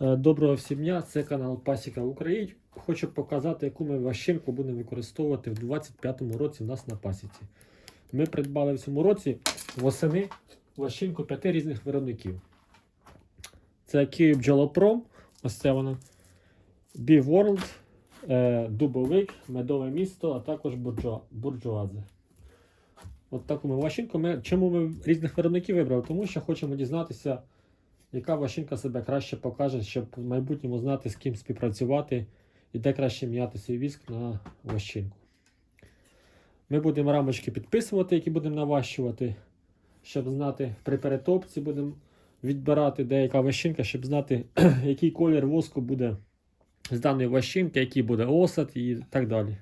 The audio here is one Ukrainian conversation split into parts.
Е, Доброго всім дня, це канал Пасіка Україн. Хочу показати, яку ми ващинку будемо використовувати в 2025 році в нас на пасіці. Ми придбали в цьому році восени ващинку п'яти різних виробників. Це Київ Бджолопром, ось це вона, B-World, е, Дубовик, Медове місто, а також бурджуа, буржуазе. От таку ми ващинку. Ми, чому ми різних виробників вибрали? Тому що хочемо дізнатися яка машинка себе краще покаже, щоб в майбутньому знати, з ким співпрацювати і де краще міняти свій віск на ващинку. Ми будемо рамочки підписувати, які будемо наващувати, щоб знати при перетопці будемо відбирати деяка ващинка, щоб знати, який колір воску буде з даної ващинки, який буде осад і так далі.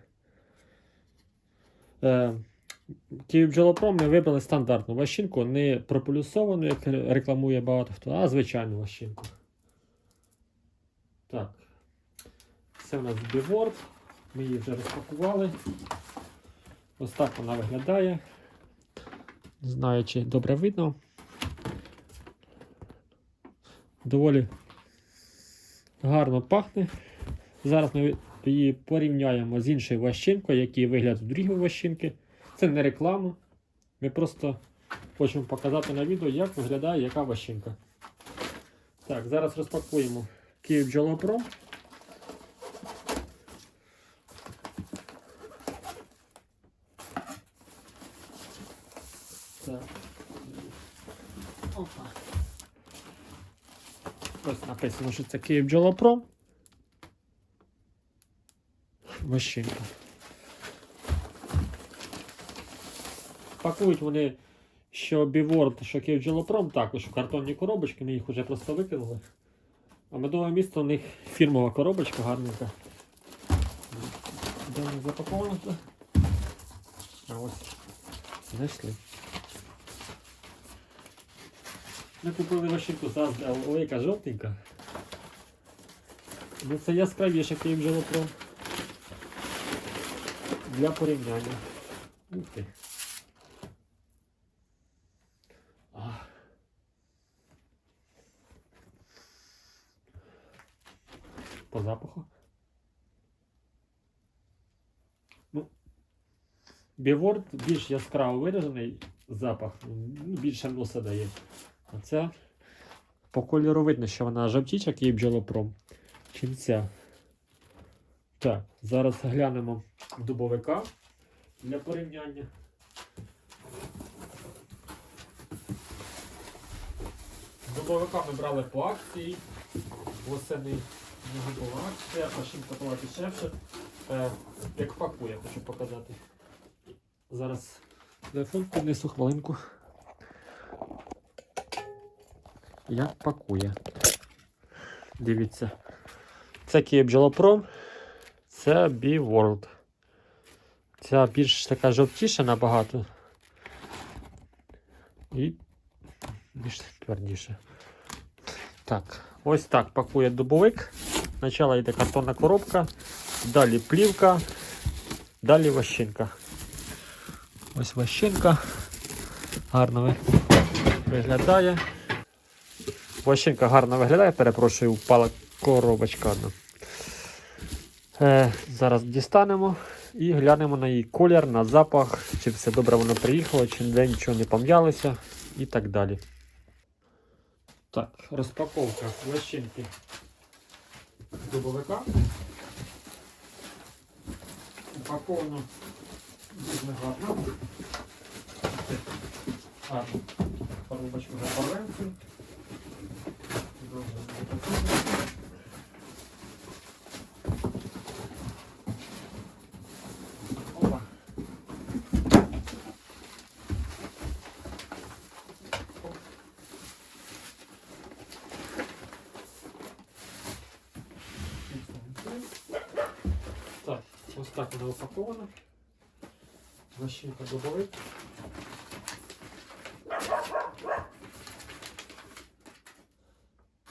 Е, Київ ми вибрали стандартну ващинку, не прополюсовану, як рекламує багато хто, а звичайну ващинку. Так. Це у нас біворд. Ми її вже розпакували. Ось так вона виглядає. Не знаю, чи добре видно. Доволі гарно пахне. Зараз ми її порівняємо з іншою ващинкою, який вигляд у другої ващинки. Це не реклама. Ми просто хочемо показати на відео, як виглядає яка ващинка. Так, зараз розпакуємо Київ Джолопро. Так. Ось написано, що це Київ Джолопро. Ващинка. Пакують вони що Біворд, що Київджолопром також в картонні коробочки, ми їх вже просто викинули. А медове місто у них фірмова коробочка гарненька. Де вона запакована? туди? А ось. Знайшли. Ми купили машинку ой, яка жовтенька. Ну це яскравіше Київджолопром. Для порівняння. Ух ти. По запаху. Ну, Біворд більш яскраво виражений запах, ну, більше носа дає. А це по кольору видно, що вона жовтіша, як і бджолопром, чим ця. Так, зараз глянемо дубовика для порівняння. Дубовика ми брали по акції. Восени не була акція, машинка була дешевше. Як пакує, хочу показати. Зараз телефон піднесу хвилинку. Як пакує. Дивіться. Це Київ Бджолопром, це B-World. Ця більш така жовтіша набагато. І більш твердіше. Так, ось так пакує дубовик. Спочатку йде картонна коробка, далі плівка, далі ващинка. Ось ващинка. Гарно ви- виглядає. Ващинка гарно виглядає, перепрошую, впала коробочка одна. Е, зараз дістанемо і глянемо на її колір, на запах, чи все добре воно приїхало, чи ніде нічого не пом'ялося і так далі. Так, розпаковка лещинки дубовика. Упаковано дуже гарно. Гарно. Коробочку вже порвемося. Опа. Так, вона упакована. Защинка дубовик.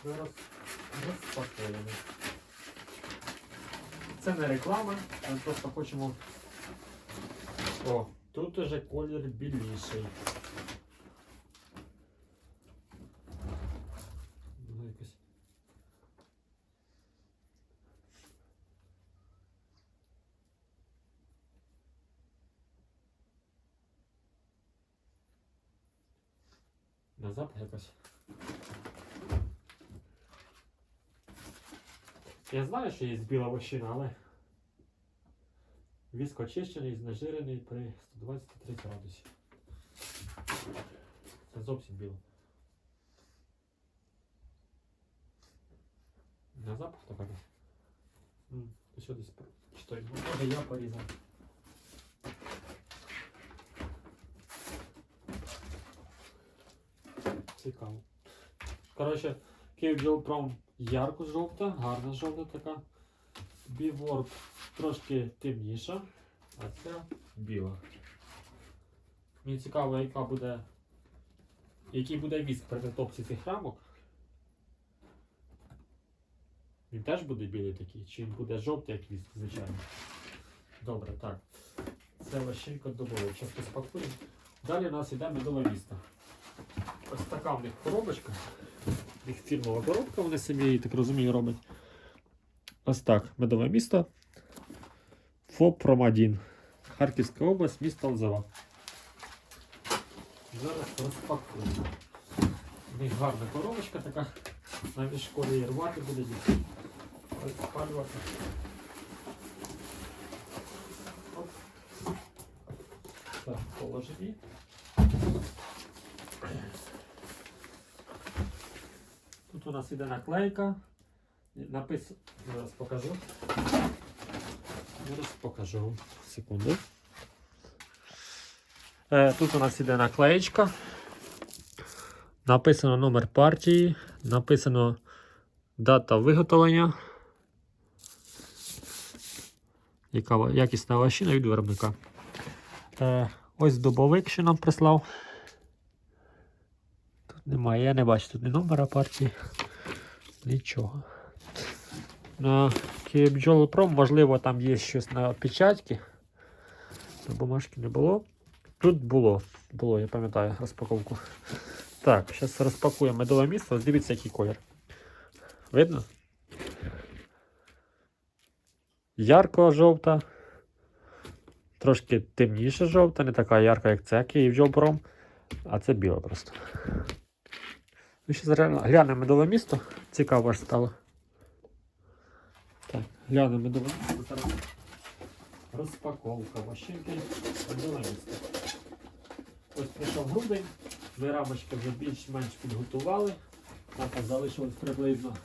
Зараз розпакуємо. Це не реклама, ми просто хочемо. О, тут уже колір біліший. Воно якось запах якось. Я знаю, що є біла вощина, але віск очищений, знежирений при 120-30 градусів. Це зовсім біло. На запах так якось. М, Ти що десь про- чи то може я порізав. Цікаво. Коротше, Київбілпром ярко жовта, гарна жовта така. Біворд трошки темніша, а це біла. Мені цікаво, яка буде. Який буде віск при притопці цих рамок. Він теж буде білий такий, чи він буде жовтий, як віск, звичайно. Добре, так. Це лощинка добова. Часто спакуємо. Далі у нас йде медова міста. Ось така в них коробочка. Них фірмова коробка, вони самі її, так розумію, роблять. Ось так, медове місто. ФОП Промадін. Харківська область, місто Лзова. Зараз розпакуємо. В них гарна коробочка така. Навіть школі її рвати буде. Розпалювати. Так, положені. Тут у нас іде наклейка. Написано. Зараз покажу. Зараз покажу. Секунду. Е, тут у нас іде наклеєчка. Написано номер партії, написано дата виготовлення. Яка якісна ващина від виробника. Е, ось добовик, що нам прислав. Немає, я не бачу тут ні номера партії. Нічого. На Київбджолопром, можливо, там є щось на печатки. На бумажки не було. Тут було, було, я пам'ятаю розпаковку. Так, зараз розпакуємо медове місто. Дивіться, який колір. Видно? Ярко жовта. Трошки темніша жовта, не така ярка, як це Київбджолпром. А це біла просто. Ми ще реально глянемо медове місто. Цікаво аж стало. Так, глянемо медове місто. Зараз розпаковка машинки. Медове місто. Ось прийшов грудень. Ми рамочки вже більш-менш підготували. Там залишилось приблизно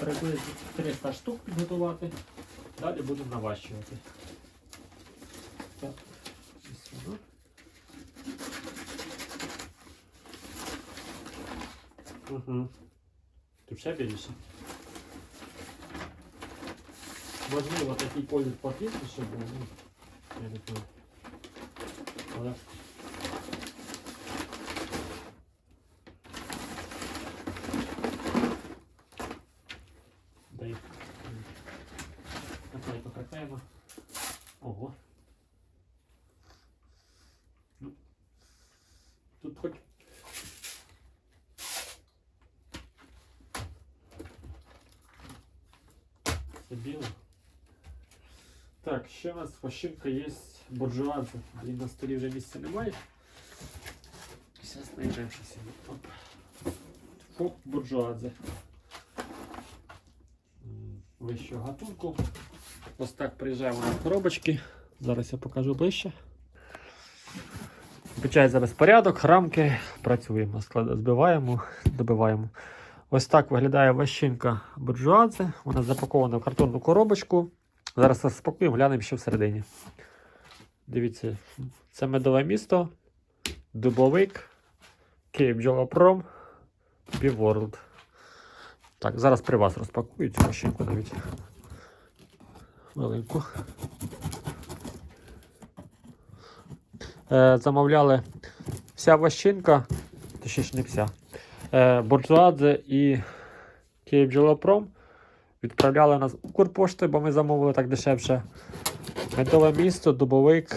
приблизно 300 штук підготувати. Далі будемо наващувати. Так, ось воно. Угу. Тут ще більше. Можливо, такий колір потрібно, щоб був. Ну, я не знаю. Але Дай. Наклейку приклеїмо. Ого. Ну. Тут хоч. Біло. Так, ще у нас фашинка є буржуаза. Блін, на столі вже місця немає. Зараз знайдемо щось. Оп. Фоп буржуазе. Гатунку. Ось так приїжджає в коробочки. Зараз я покажу ближче. Включає за безпорядок, рамки, працюємо, збиваємо, добиваємо. Ось так виглядає ващинка буржуазе. Вона запакована в картонну коробочку. Зараз розпакуємо, глянемо, що всередині. Дивіться, це медове місто, дубовик, Київбджолопром, Біворлд. Так, зараз при вас розпакую цю машинку навіть. Маленьку. Е, замовляли вся ващинка, точніше не вся. Е, Буржуадзе і Київбджолопром відправляли нас Укрпошти, бо ми замовили так дешевше. Медове місто, Дубовик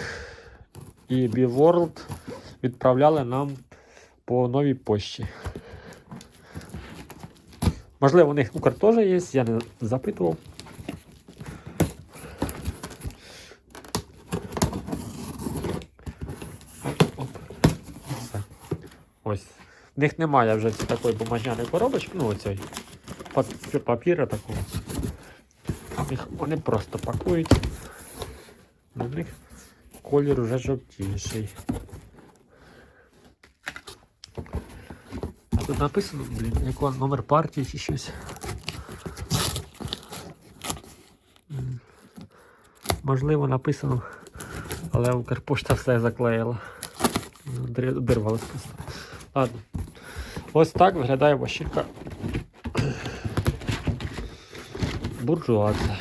і Біворлд відправляли нам по новій пошті. Можливо, у них Укр теж є, я не запитував. Ось. В них немає вже такої бумажняної коробочки, ну оцей папіра такого. Вони просто пакують. На них колір уже жовтіший. А тут написано, блін, який номер партії чи щось. Можливо, написано, але Укрпошта все заклеїла. Дирвалась просто. Ладно. Ось так виглядає вощинка буржуаза.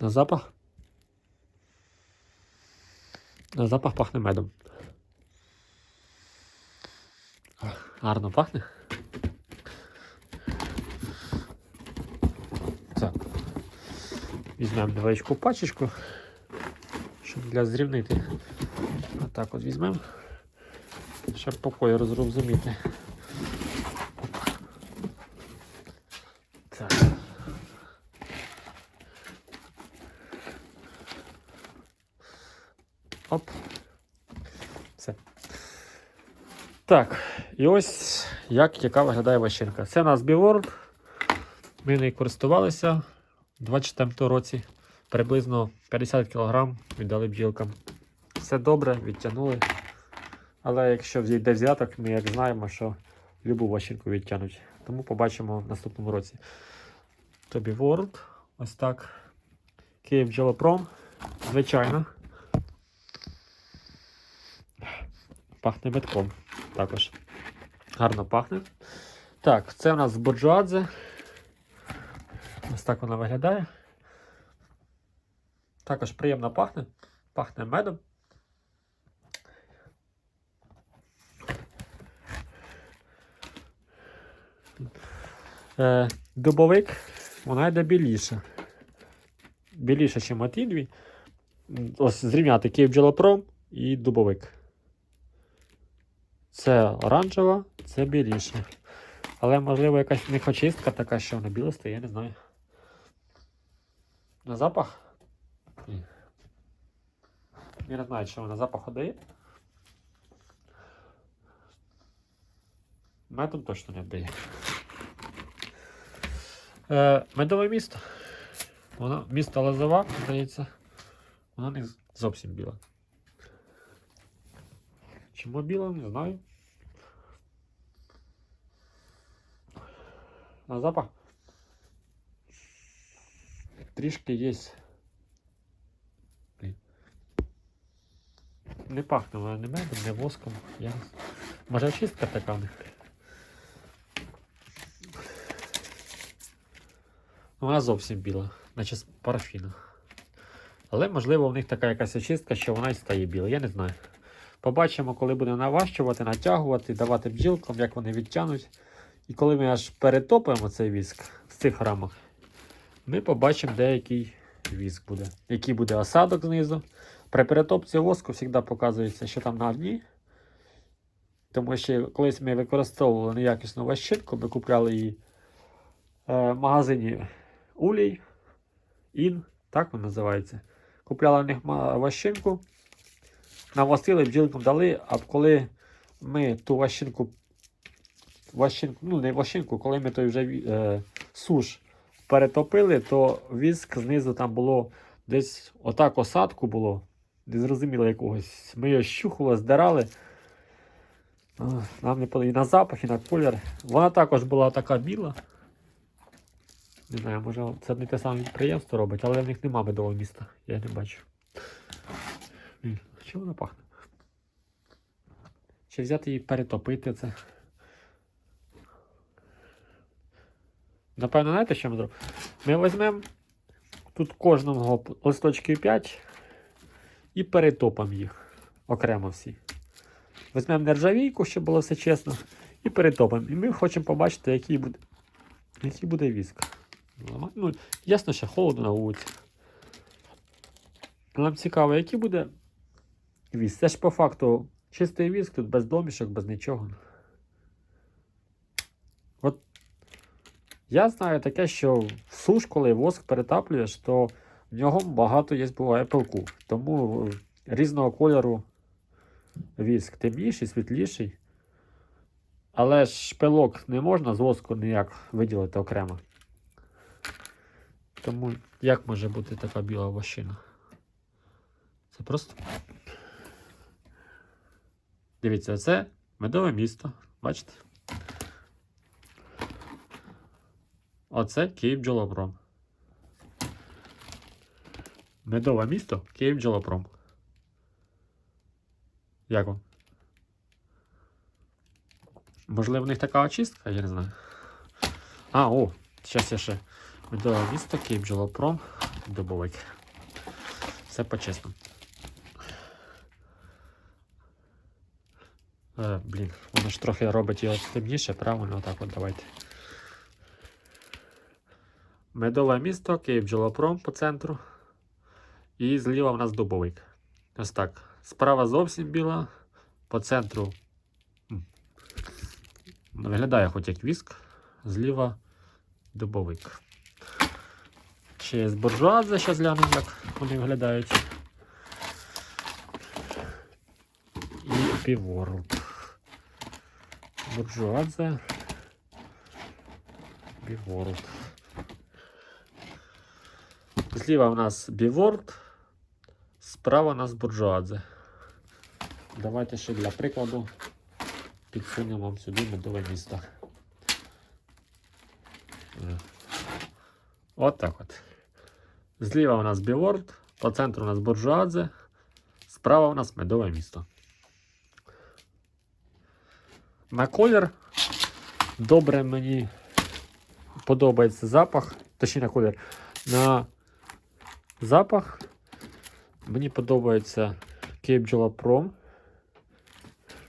На запах. На запах пахне медом. Гарно пахне. Так. Візьмемо невеличку пачечку, щоб для зрівнити. Отак от візьмемо, щоб по кольору зрозуміти. Так. Оп. Все. Так, і ось як яка виглядає ващинка. Це у нас Біворд. Ми нею користувалися у 24 році. Приблизно 50 кг віддали бджілкам. Все добре, відтягнули. Але якщо зійде взяток, ми як знаємо, що любу ващинку відтягнуть. Тому побачимо в наступному році. Тобі World. Ось так. Київ Бджолопром. Звичайно. Пахне метком. Також. Гарно пахне. Так, це у нас Боджуадзе. Ось так вона виглядає. Також приємно пахне. Пахне медом. Е, дубовик, вона йде біліша. Біліша, ніж ті дві. Ось зрівняти Київ бджолопром і дубовик. Це оранжева, це біліша. Але можливо якась в них очистка така, що вона біла стає, я не знаю. На запах? Ні. Я не знаю, що вона запах дає. Медом точно не вдає. Е, медове місто. Воно місто Лозова, здається. Воно не зовсім біле. Чому біле, не знаю. На запах трішки є. Не пахне вона не медом, не воском. Я... Може очистка така в них. Ну, Вона зовсім біла, наче з парафіну. Але можливо в них така якась очистка, що вона і стає біла. Я не знаю. Побачимо, коли буде наващувати, натягувати, давати бджілкам, як вони відтягнуть. І коли ми аж перетопимо цей віск в цих рамах, ми побачимо, де який віск буде. Який буде осадок знизу. При перетопці воску завжди показується, що там на дні. Тому що колись ми використовували неякісну ващинку, ми купляли її е, в магазині Улій, Ін, так він називається. Купляли в них ващинку, навостили, бджілкам дали, а коли ми ту ващинку, ващинку, ну не ващинку, коли ми той вже е, суш перетопили, то віск знизу там було десь отак осадку було, не зрозуміло якогось. Ми його щухали, здирали. Нам не і на запах, і на колір. Вона також була така біла. Не знаю, може це не те саме підприємство робить, але в них нема медового міста. Я не бачу. М, Чого вона пахне? Чи взяти її перетопити це? Напевно, знаєте, що ми зробимо? Ми візьмемо тут кожного листочків 5 і перетопимо їх окремо всі. Візьмемо нержавійку, щоб було все чесно, і перетопимо. І ми хочемо побачити, який буде, який буде віск. Ну, ясно, що холодно на вулиці. Нам цікаво, який буде віск. Це ж по факту чистий віск, тут без домішок, без нічого. От я знаю таке, що в суш, коли воск перетаплюєш, то в нього багато є буває пилку. Тому різного кольору віск. Темніший, світліший. Але ж пилок не можна з воску ніяк виділити окремо. Тому як може бути така біла вощина? Це просто. Дивіться, це медове місто. Бачите? Оце Київ Джолопром. Медове місто Київ Джолопром. Як вам? Можливо, в них така очистка, я не знаю. А, о, зараз я ще. Медове місто Київ Джолопром. Дубовик. Все по-чесному. Е, блін, воно ж трохи робить його темніше, правильно, отак от давайте. Медове місто, Київ Джолопром по центру. І зліва в нас дубовик. Ось так. Справа зовсім біла, по центру. Виглядає хоч як віск, зліва дубовик. Ще є з буржуазе, зараз глянемо, як вони виглядають. І піворлд. Буржуазе. Біворлд. Зліва у нас біворд, справа у нас буржуадзе. Давайте ще для прикладу підсунемо вам сюди медове місто. Е. От так от. Зліва у нас біворд, по центру у нас буржуадзе, справа у нас медове місто. На колір добре мені подобається запах, точніше на колір. На запах мені подобається Cape Jalaprом.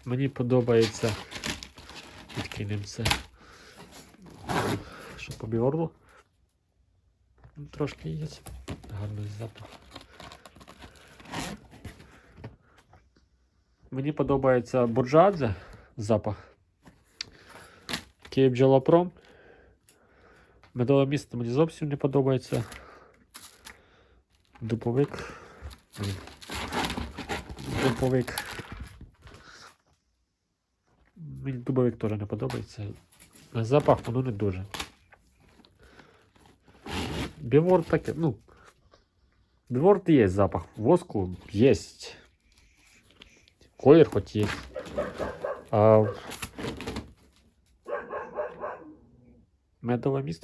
Мені подобається. Відкинемо це. Що по біорлу? Ну, Трошки є. Гарний запах. Мені подобається буржадзе запах. Cape Jalaprом. Медове місто мені зовсім не подобається. Дубовик. Ні. Дубовик. Мені дубовик теж не подобається. Запах воно не дуже. Біворд таке, ну. Біворд є запах. Воску є. Колір хоч є. А медове місто